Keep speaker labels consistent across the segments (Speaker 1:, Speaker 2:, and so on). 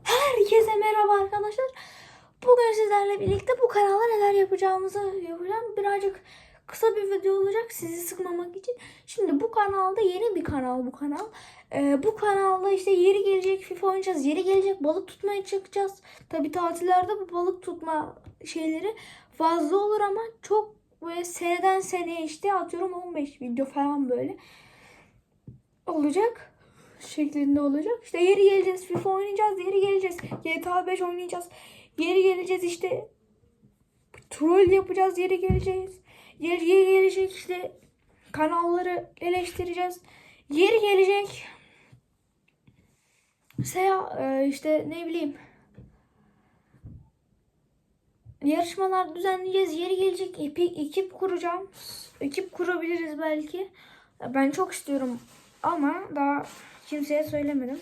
Speaker 1: Herkese merhaba arkadaşlar. Bugün sizlerle birlikte bu kanalda neler yapacağımızı yapacağım. Birazcık kısa bir video olacak sizi sıkmamak için. Şimdi bu kanalda yeni bir kanal bu kanal. Ee, bu kanalda işte yeri gelecek FIFA oynayacağız. Yeri gelecek balık tutmaya çıkacağız. Tabi tatillerde bu balık tutma şeyleri fazla olur ama çok böyle seneden seneye işte atıyorum 15 video falan böyle olacak şeklinde olacak. İşte yeri geleceğiz FIFA oynayacağız, yeri geleceğiz GTA 5 oynayacağız. Yeri geleceğiz işte troll yapacağız, yeri geleceğiz. Yeri, gelecek işte kanalları eleştireceğiz. Yeri gelecek Mesela e, işte ne bileyim yarışmalar düzenleyeceğiz. Yeri gelecek ekip, ekip kuracağım. Ekip kurabiliriz belki. Ben çok istiyorum ama daha kimseye söylemedim.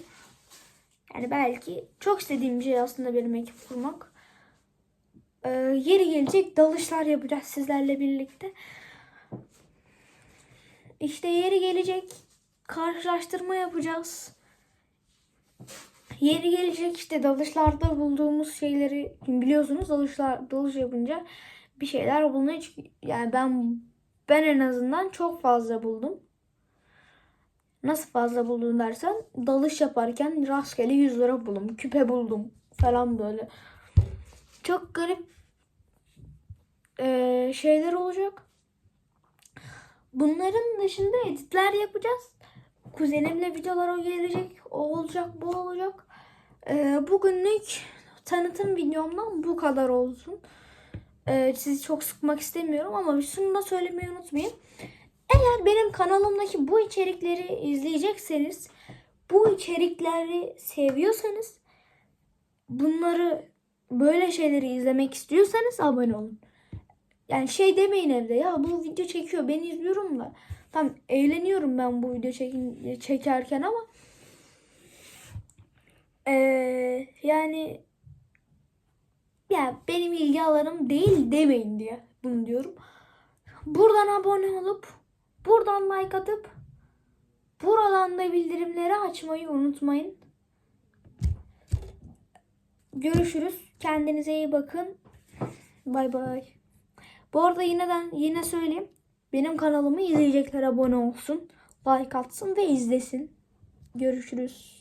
Speaker 1: Yani belki çok istediğim bir şey aslında benim ekip kurmak. Ee, yeri gelecek dalışlar yapacağız sizlerle birlikte. İşte yeri gelecek karşılaştırma yapacağız. Yeri gelecek işte dalışlarda bulduğumuz şeyleri biliyorsunuz dalışlar dalış yapınca bir şeyler çık- yani ben ben en azından çok fazla buldum. Nasıl fazla buldun dersen dalış yaparken rastgele 100 lira buldum. Küpe buldum falan böyle. Çok garip eee, şeyler olacak. Bunların dışında editler yapacağız. Kuzenimle videolar o gelecek. O olacak, bu olacak. Eee, bugünlük tanıtım videomdan bu kadar olsun. Eee, sizi çok sıkmak istemiyorum ama şunu da söylemeyi unutmayın. Eğer benim kanalımdaki bu içerikleri izleyecekseniz, bu içerikleri seviyorsanız, bunları böyle şeyleri izlemek istiyorsanız abone olun. Yani şey demeyin evde ya bu video çekiyor ben izliyorum da. Tam eğleniyorum ben bu video çekin, çekerken ama eee, yani ya benim ilgi alanım değil demeyin diye bunu diyorum. Buradan abone olup buradan like atıp buradan da bildirimleri açmayı unutmayın. Görüşürüz. Kendinize iyi bakın. Bay bay. Bu arada yineden yine söyleyeyim. Benim kanalımı izleyecekler abone olsun. Like atsın ve izlesin. Görüşürüz.